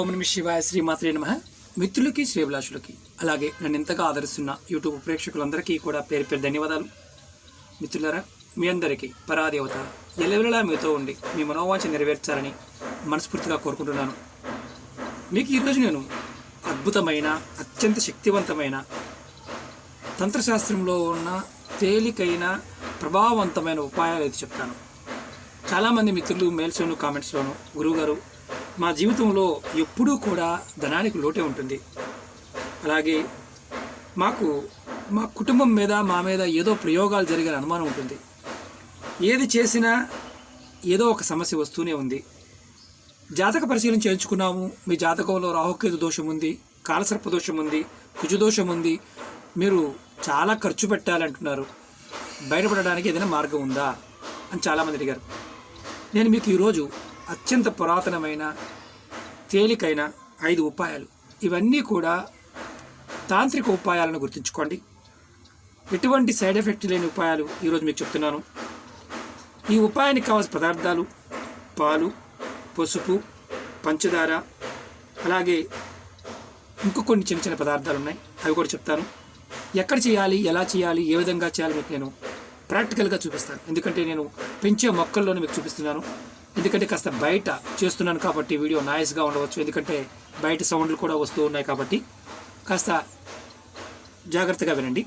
ఓం నమ శివాయ శ్రీమాత్రే నమ. మిత్రులకి శ్రీభిలాషులకి అలాగే నన్ను ఎంతగా ఆదరిస్తున్న యూట్యూబ్ ప్రేక్షకులందరికీ కూడా పేరు పేరు ధన్యవాదాలు. మిత్రులరా మీ అందరికీ పరాదేవత ఎలవెలలా మీతో ఉండి మీ మనోవాంఛ నెరవేర్చాలని మనస్ఫూర్తిగా కోరుకుంటున్నాను. మీకు ఈరోజు నేను అద్భుతమైన అత్యంత శక్తివంతమైన తంత్రశాస్త్రంలో ఉన్న తేలికైన ప్రభావవంతమైన ఉపాయాలు అయితే చెప్తాను. చాలామంది మిత్రులు మెయిల్స్లోను కామెంట్స్లోను గురువుగారు మా జీవితంలో ఎప్పుడూ కూడా ధనానికి లోటే ఉంటుంది. అలాగే మాకు మా కుటుంబం మీద మా మీద ఏదో ప్రయోగాలు జరిగే అనుమానం ఉంటుంది. ఏది చేసినా ఏదో ఒక సమస్య వస్తూనే ఉంది. జాతక పరిశీలన చేయించుకున్నాము. మీ జాతకంలో రాహుకేతు దోషం ఉంది కాలసర్ప దోషం ఉంది కుజుదోషం ఉంది. మీరు చాలా ఖర్చు పెట్టాలంటున్నారు. బయటపడడానికి ఏదైనా మార్గం ఉందా? అని చాలామంది అడిగారు. నేను మీకు ఈరోజు అత్యంత పురాతనమైన తేలికైన ఐదు ఉపాయాలు. ఇవన్నీ కూడా తాంత్రిక ఉపాయాలను గుర్తుంచుకోండి. ఎటువంటి సైడ్ ఎఫెక్ట్ లేని ఉపాయాలు ఈరోజు మీకు చెప్తున్నాను. ఈ ఉపాయానికి కావాల్సిన పదార్థాలు పాలు పసుపు పంచదార అలాగే ఇంకో కొన్ని చిన్న చిన్న పదార్థాలు ఉన్నాయి. అవి కూడా చెప్తాను. ఎక్కడ చేయాలి ఎలా చేయాలి ఏ విధంగా చేయాలి మీకు నేను ప్రాక్టికల్గా చూపిస్తాను. ఎందుకంటే నేను పెంచే మొక్కల్లోనే మీకు చూపిస్తున్నాను. ఎందుకంటే కాస్త బయట చేస్తున్నాను కాబట్టి వీడియో నాయిస్గా ఉండవచ్చు. ఎందుకంటే బయట సౌండ్లు కూడా వస్తూ ఉన్నాయి కాబట్టి కాస్త జాగ్రత్తగా వినండి.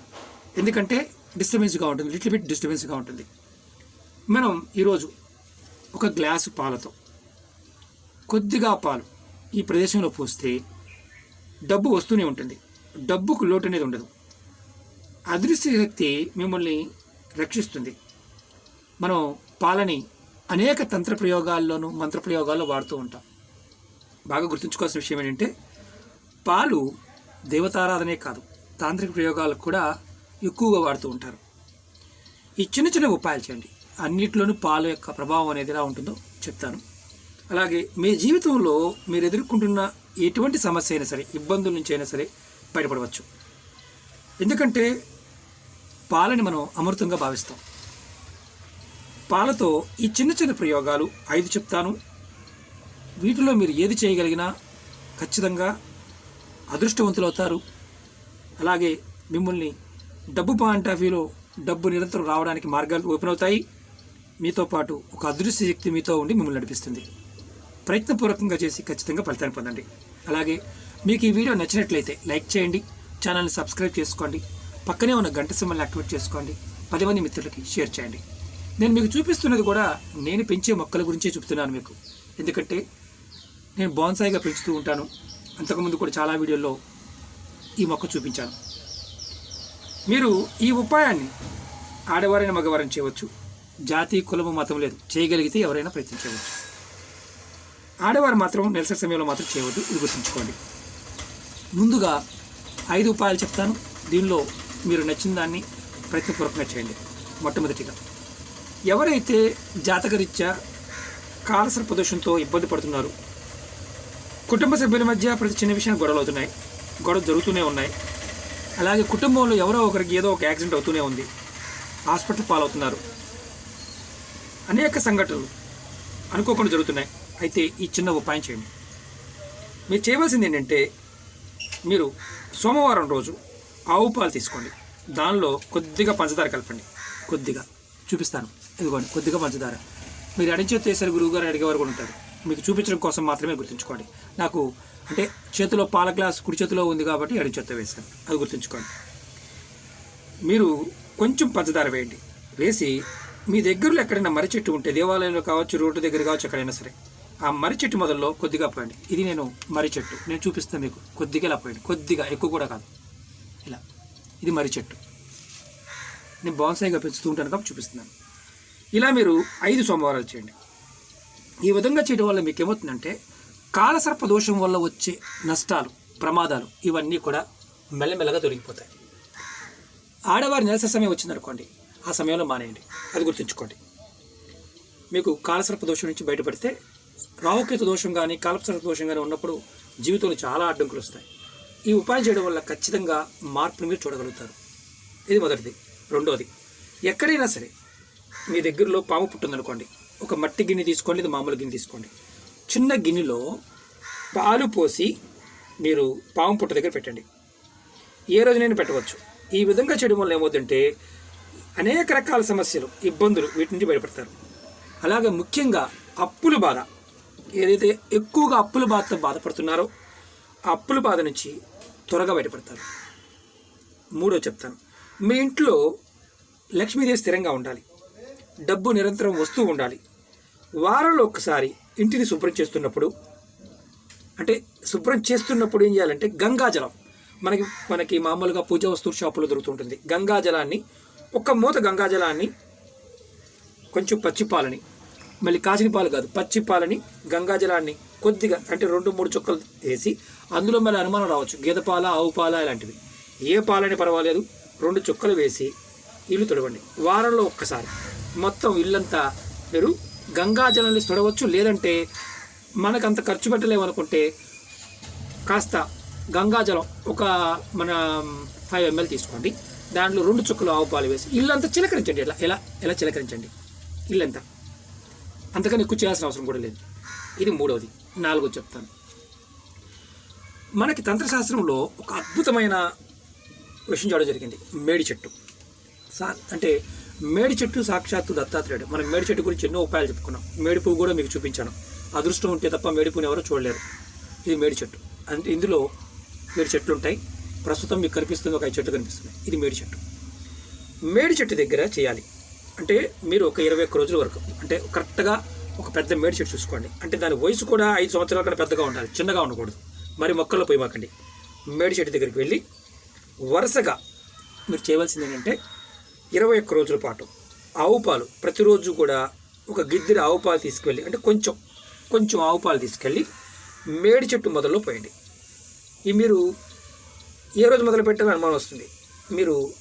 ఎందుకంటే డిస్టర్బెన్స్గా ఉంటుంది లిటిల్ బిట్ డిస్టర్బెన్స్గా ఉంటుంది. మనం ఈరోజు ఒక గ్లాసు పాలతో కొద్దిగా పాలు ఈ ప్రదేశంలో పోస్తే డబ్బు వస్తూనే ఉంటుంది. డబ్బుకు లోటు అనేది ఉండదు. అదృశ్య శక్తి మిమ్మల్ని రక్షిస్తుంది. మనం పాలని అనేక తంత్ర ప్రయోగాల్లోనూ మంత్ర ప్రయోగాల్లో వాడుతూ ఉంటాం. బాగా గుర్తుంచుకోవాల్సిన విషయం ఏంటంటే పాలు దేవతారాధనే కాదు తాంత్రిక ప్రయోగాలకు కూడా ఎక్కువగా వాడుతూ ఉంటారు. ఈ చిన్న చిన్న ఉపాయాలు చేయండి. అన్నిట్లోనూ పాలు యొక్క ప్రభావం అనేది ఎలా ఉంటుందో చెప్తాను. అలాగే మీ జీవితంలో మీరు ఎదుర్కొంటున్న ఎటువంటి సమస్య అయినా సరే ఇబ్బందుల నుంచి అయినా సరే బయటపడవచ్చు. ఎందుకంటే పాలని మనం అమృతంగా భావిస్తాం. పాలతో ఈ చిన్న చిన్న ప్రయోగాలు ఐదు చెప్తాను. వీటిలో మీరు ఏది చేయగలిగినా ఖచ్చితంగా అదృష్టవంతులవుతారు. అలాగే మిమ్మల్ని డబ్బు పాయింట్ ఆఫ్ వ్యూలో డబ్బు నిరంతరం రావడానికి మార్గాలు ఓపెన్ అవుతాయి. మీతో పాటు ఒక అదృశ్య శక్తి మీతో ఉండి మిమ్మల్ని నడిపిస్తుంది. ప్రయత్నపూర్వకంగా చేసి ఖచ్చితంగా ఫలితాన్ని పొందండి. అలాగే మీకు ఈ వీడియో నచ్చినట్లయితే లైక్ చేయండి ఛానల్ని సబ్స్క్రైబ్ చేసుకోండి పక్కనే ఉన్న గంట సింబల్ని యాక్టివేట్ చేసుకోండి పది మంది మిత్రులకి షేర్ చేయండి. నేను మీకు చూపిస్తున్నది కూడా నేను పెంచే మొక్కల గురించే చూపుతున్నాను మీకు. ఎందుకంటే నేను బాన్సాయిగా పెంచుతూ ఉంటాను. అంతకుముందు కూడా చాలా వీడియోల్లో ఈ మొక్క చూపించాను. మీరు ఈ ఉపాయాన్ని ఆడవారైన మగవారిని చేయవచ్చు. జాతి కులము మతం లేదు. చేయగలిగితే ఎవరైనా ప్రయత్నించవచ్చు ఆడవారు మాత్రం నెలసరి సమయంలో మాత్రం చేయవద్దు. ఇది గుర్తుంచుకోండి. ముందుగా ఐదు ఉపాయాలు చెప్తాను. దీనిలో మీరు నచ్చిన దాన్ని ప్రయత్నపూర్వకంగా చేయండి. మొట్టమొదటిగా ఎవరైతే జాతకరీత్యా కాలసర్ప దోషంతో ఇబ్బంది పడుతున్నారు కుటుంబ సభ్యుల మధ్య ప్రతి చిన్న విషయం గొడవలు అవుతున్నాయి గొడవ జరుగుతూనే ఉన్నాయి. అలాగే కుటుంబంలో ఎవరో ఒకరికి ఏదో ఒక యాక్సిడెంట్ అవుతూనే ఉంది. హాస్పిటల్ పాలవుతున్నారు. అనేక సంఘటనలు అనుకోకుండా జరుగుతున్నాయి. అయితే ఈ చిన్న ఉపాయం చేయండి. మీరు చేయవలసింది ఏంటంటే మీరు సోమవారం రోజు ఆవు పాలు తీసుకోండి. దానిలో కొద్దిగా పంచదార కలపండి. కొద్దిగా. చూపిస్తాను. ఇదిగోండి కొద్దిగా పంచదార మీరు అడిచేతి వేసారు గురువు గారు అడిగేవారు కూడా ఉంటారు. మీకు చూపించడం కోసం మాత్రమే గుర్తుంచుకోండి. నాకు అంటే చేతిలో పాల గ్లాస్ కుడి చేతిలో ఉంది కాబట్టి అడిచేత వేశాను. అది గుర్తుంచుకోండి. మీరు కొంచెం పంచదార వేయండి. వేసి మీ దగ్గరలో ఎక్కడైనా మర్రి చెట్టు ఉంటే దేవాలయంలో కావచ్చు రోడ్డు దగ్గర కావచ్చు ఎక్కడైనా సరే ఆ మర్రి చెట్టు మొదల్లో కొద్దిగా పోయండి. ఇది నేను మర్రి చెట్టు. నేను చూపిస్తాను మీకు. కొద్దిగా ఇలా పోయండి. కొద్దిగా ఎక్కువ కూడా కాదు. ఇలా. ఇది మర్రి చెట్టు. నేను బాన్సాయిగా పెంచుతూ ఉంటాను కాబట్టి చూపిస్తున్నాను. ఇలా మీరు ఐదు సోమవారాలు చేయండి. ఈ విధంగా చేయడం వల్ల మీకు ఏమవుతుందంటే కాలసర్ప దోషం వల్ల వచ్చే నష్టాలు ప్రమాదాలు ఇవన్నీ కూడా మెల్లమెల్లగా తొలగిపోతాయి. ఆడవారి నిరస సమయం వచ్చిందనుకోండి ఆ సమయంలో మానేయండి. అది గుర్తుంచుకోండి. మీకు కాలసర్ప దోషం నుంచి బయటపడితే రాహుకేతు దోషం కానీ కాలసర్ప దోషం కానీ ఉన్నప్పుడు జీవితంలో చాలా అడ్డంకులు వస్తాయి. ఈ ఉపాయం చేయడం వల్ల ఖచ్చితంగా మార్పును మీరు చూడగలుగుతారు. ఇది మొదటిది. రెండోది ఎక్కడైనా సరే మీ దగ్గరలో పాము పుట్టిందనుకోండి ఒక మట్టి గిన్నె తీసుకోండి ఇది మామూలు గిన్నె తీసుకోండి. చిన్న గిన్నెలో పాలు పోసి మీరు పాము పుట్ట దగ్గర పెట్టండి. ఏ రోజునైనా పెట్టవచ్చు. ఈ విధంగా చేయడం వల్ల ఏమవుతుందంటే అనేక రకాల సమస్యలు ఇబ్బందులు వీటి నుంచి బయటపడతారు అలాగే ముఖ్యంగా అప్పుల బాధ. ఏదైతే ఎక్కువగా అప్పుల బాధతో బాధపడుతున్నారో ఆ అప్పుల బాధ నుంచి త్వరగా బయటపడతారు. మూడో చెప్తాను. మీ ఇంట్లో లక్ష్మీదేవి స్థిరంగా ఉండాలి. డబ్బు నిరంతరం వస్తూ ఉండాలి. వారంలో ఒకసారి ఇంటిని శుభ్రం చేస్తున్నప్పుడు అంటే శుభ్రం చేస్తున్నప్పుడు ఏం చేయాలంటే గంగాజలం మనకి మనకి మామూలుగా పూజా వస్తువుల షాపులో దొరుకుతుంటుంది. గంగాజలాన్ని ఒక మూత గంగాజలాన్ని కొంచెం పచ్చిపాలని మళ్ళీ కాచిన పాలు కాదు పచ్చి పాలని గంగాజలాన్ని కొద్దిగా అంటే రెండు మూడు చుక్కలు వేసి అందులో మళ్ళీ అనుమానం రావచ్చు. గేదె పాల ఆవు పాల ఇలాంటివి. ఏ పాలని పర్వాలేదు. రెండు చుక్కలు వేసి ఇల్లు తుడవండి. వారంలో ఒక్కసారి. మొత్తం ఇల్లంతా మీరు గంగాజలాన్ని తుడవచ్చు. లేదంటే మనకు అంత ఖర్చు పెట్టలేమనుకుంటే కాస్త గంగాజలం ఒక మన ఫైవ్ ఎంఎల్ తీసుకోండి. దాంట్లో రెండు చుక్కలు ఆవు పాలు వేసి ఇల్లంతా చిలకరించండి. ఇలా ఎలా ఎలా చిలకరించండి? ఇల్లంతా. అంతకని ఎక్కువ చేయాల్సిన అవసరం కూడా లేదు. ఇది మూడవది. నాలుగో చెప్తాను. మనకి తంత్రశాస్త్రంలో ఒక అద్భుతమైన ప్రశ్నించడం జరిగింది. మేడి చెట్టు. సా అంటే మేడి చెట్టు సాక్షాత్తు దత్తాత్రేయుడు. మనం మేడి చెట్టు గురించి ఎన్నో ఉపాయాలు చెప్పుకున్నాం. మేడి పువ్వు కూడా మీకు చూపించాను. అదృష్టం ఉంటే తప్ప మేడి పువ్వుని ఎవరో చూడలేరు. ఇది మేడి చెట్టు. అంటే ఇందులో మేడి చెట్లు ఉంటాయి. ప్రస్తుతం మీకు కనిపిస్తుంది ఒక ఐదు చెట్టు కనిపిస్తుంది ఇది మేడి చెట్టు. మేడి చెట్టు దగ్గర చేయాలి. అంటే మీరు ఒక ఇరవై ఒక్క రోజుల వరకు అంటే కరెక్ట్గా ఒక పెద్ద మేడి చెట్టు చూసుకోండి. అంటే దాని వయసు కూడా ఐదు సంవత్సరాల కన్నా పెద్దగా ఉండాలి. చిన్నగా ఉండకూడదు. మరి మొక్కల్లో పోయి మాకండి. మేడి చెట్టు దగ్గరికి వెళ్ళి వరుసగా మీరు చేయవలసింది ఏంటంటే ఇరవై ఒక్క రోజుల పాటు ఆవు పాలు ప్రతిరోజు కూడా ఒక గిద్దెడు ఆవు పాలు తీసుకెళ్ళి అంటే కొంచెం కొంచెం ఆవు పాలు తీసుకెళ్ళి మేడి చెట్టు మొదల్లో పోయండి. ఈ మీరు ఏ రోజు మొదలు పెట్టాలని అనుమానం వస్తుంది? మీరు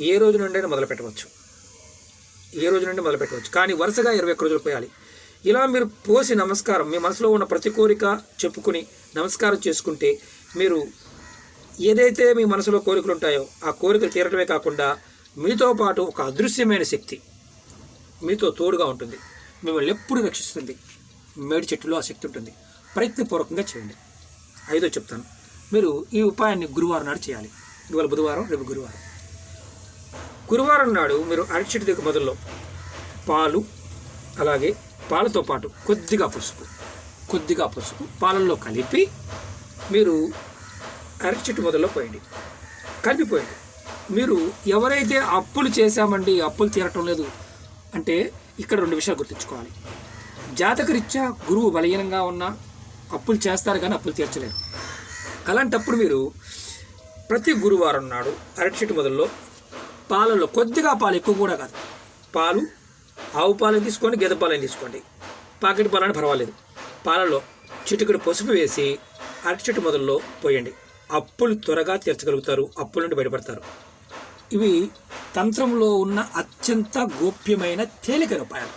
ఏ రోజు నుండైనా మొదలు పెట్టవచ్చు. ఏ రోజు నుండి మొదలు పెట్టవచ్చు. కానీ వరుసగా ఇరవై ఒక్క రోజులు పోయాలి. ఇలా మీరు పోసి నమస్కారం మీ మనసులో ఉన్న ప్రతి కోరిక చెప్పుకుని నమస్కారం చేసుకుంటే మీరు ఏదైతే మీ మనసులో కోరికలు ఉంటాయో ఆ కోరికలు తీరటమే కాకుండా మీతో పాటు ఒక అదృశ్యమైన శక్తి మీతో తోడుగా ఉంటుంది. మిమ్మల్ని ఎప్పుడు రక్షిస్తుంది. మేడి చెట్టులో ఆ శక్తి ఉంటుంది. ప్రయత్నపూర్వకంగా చేయండి. ఐదో చెప్తాను. మీరు ఈ ఉపాయాన్ని గురువారం నాడు చేయాలి. ఇవాళ బుధవారం రేపు గురువారం. గురువారం నాడు మీరు అరటి చెట్టు దగ్గర మొదల్లో పాలు అలాగే పాలతో పాటు కొద్దిగా పసుపు కొద్దిగా పసుపు పాలల్లో కలిపి మీరు అరటి చెట్టు మొదల్లో పోయండి కలిపిపోయండి మీరు ఎవరైతే అప్పులు చేశామండి అప్పులు తీరటం లేదు అంటే ఇక్కడ రెండు విషయాలు గుర్తుంచుకోవాలి. జాతకరీత్యా గురువు బలహీనంగా ఉన్న అప్పులు చేస్తారు కానీ అప్పులు తీర్చలేరు. అలాంటప్పుడు మీరు ప్రతి గురువారం నాడు అరటి చెట్టు మొదల్లో పాలలో కొద్దిగా పాలు ఎక్కువ కూడా కాదు. పాలు ఆవు పాలను తీసుకోండి గేదె పాలను తీసుకోండి. పాకెట్ పాలని పర్వాలేదు. పాలలో చిటికెడు పసుపు వేసి అరటి చెట్టు మొదల్లో పోయండి. అప్పులు త్వరగా తీర్చగలుగుతారు అప్పుల నుండి బయటపడతారు. ఇవి తంత్రంలో ఉన్న అత్యంత గోప్యమైన తేలికైన ఉపాయాలు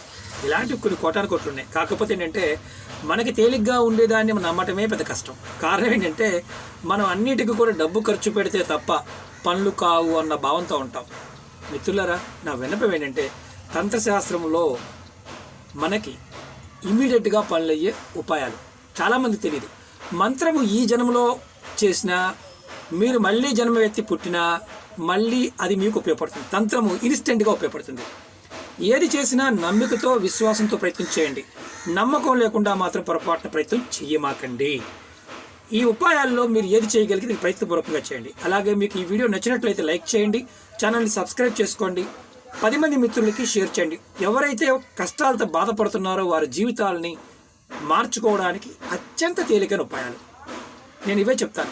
ఇలాంటివి కొన్ని కోటాను కోట్లు ఉన్నాయి. కాకపోతే ఏంటంటే మనకి తేలిగ్గా ఉండేదాన్ని నమ్మటమే పెద్ద కష్టం. కారణం ఏంటంటే మనం అన్నిటికీ కూడా డబ్బు ఖర్చు పెడితే తప్ప పనులు కావు అన్న భావంతో ఉంటాం. మిత్రులరా నా విన్నపం ఏంటంటే తంత్రశాస్త్రంలో మనకి ఇమీడియట్గా పనులయ్యే ఉపాయాలు. చాలామంది తెలియదు మంత్రము ఈ జన్మలో చేసినా మీరు మళ్ళీ జన్మ వ్యక్తి పుట్టినా మళ్ళీ అది మీకు ఉపయోగపడుతుంది. తంత్రము ఇన్స్టెంట్గా ఉపయోగపడుతుంది. ఏది చేసినా నమ్మికతో విశ్వాసంతో ప్రయత్నం చేయండి. నమ్మకం లేకుండా మాత్రం పొరపాటున ప్రయత్నం చెయ్యమాకండి. ఈ ఉపాయాల్లో మీరు ఏది చేయగలిగితే ప్రయత్నపూర్వకంగా చేయండి. అలాగే మీకు ఈ వీడియో నచ్చినట్లయితే లైక్ చేయండి ఛానల్ని సబ్స్క్రైబ్ చేసుకోండి పది మంది మిత్రులకి షేర్ చేయండి. ఎవరైతే కష్టాలతో బాధపడుతున్నారో వారి జీవితాలని మార్చుకోవడానికి అత్యంత తేలికైన ఉపాయాలు. నేను ఇవే చెప్తాను.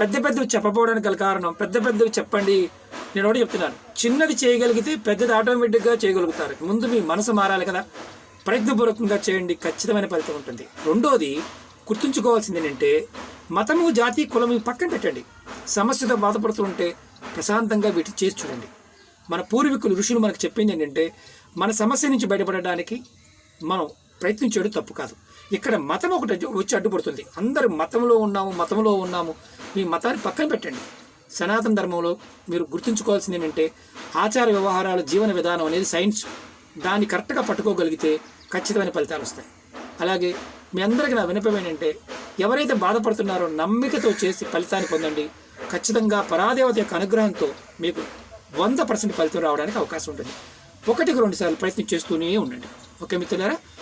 పెద్ద పెద్దవి చెప్పకపోవడానికి గల కారణం పెద్ద పెద్దవి చెప్పండి. నేను ఒకటి చెప్తున్నాను. చిన్నది చేయగలిగితే పెద్దది ఆటోమేటిక్గా చేయగలుగుతారు. ముందు మీ మనసు మారాలి కదా. ప్రయత్నపూర్వకంగా చేయండి. ఖచ్చితమైన ఫలితం ఉంటుంది. రెండోది గుర్తుంచుకోవాల్సింది ఏంటంటే మతము జాతి కులము పక్కన పెట్టండి. సమస్యతో బాధపడుతుంటే ప్రశాంతంగా వీటి చేసి చూడండి. మన పూర్వీకులు ఋషులు మనకు చెప్పింది ఏంటంటే మన సమస్య నుంచి బయటపడడానికి మనం ప్రయత్నించేడు తప్పు కాదు. ఇక్కడ మతం ఒకటి వచ్చి- అడ్డుపడుతుంది. అందరు మతంలో ఉన్నాము మతంలో ఉన్నాము. మీ మతాన్ని పక్కన పెట్టండి. సనాతన ధర్మంలో మీరు గుర్తుంచుకోవాల్సింది ఏంటంటే ఆచార వ్యవహారాలు జీవన విధానం అనేది సైన్స్. దాన్ని కరెక్ట్గా పట్టుకోగలిగితే ఖచ్చితమైన ఫలితాలు వస్తాయి. అలాగే మీ అందరికీ నా వినపం ఏంటంటే ఎవరైతే బాధపడుతున్నారో నమ్మికతో చేసి ఫలితాన్ని పొందండి. ఖచ్చితంగా పరాదేవత యొక్క అనుగ్రహంతో మీకు వంద పర్సెంట్ ఫలితం రావడానికి అవకాశం ఉంటుంది. ఒకటికి రెండు సార్లు ప్రయత్నం చేస్తూనే ఉండండి. ఓకే మిత్రులారా?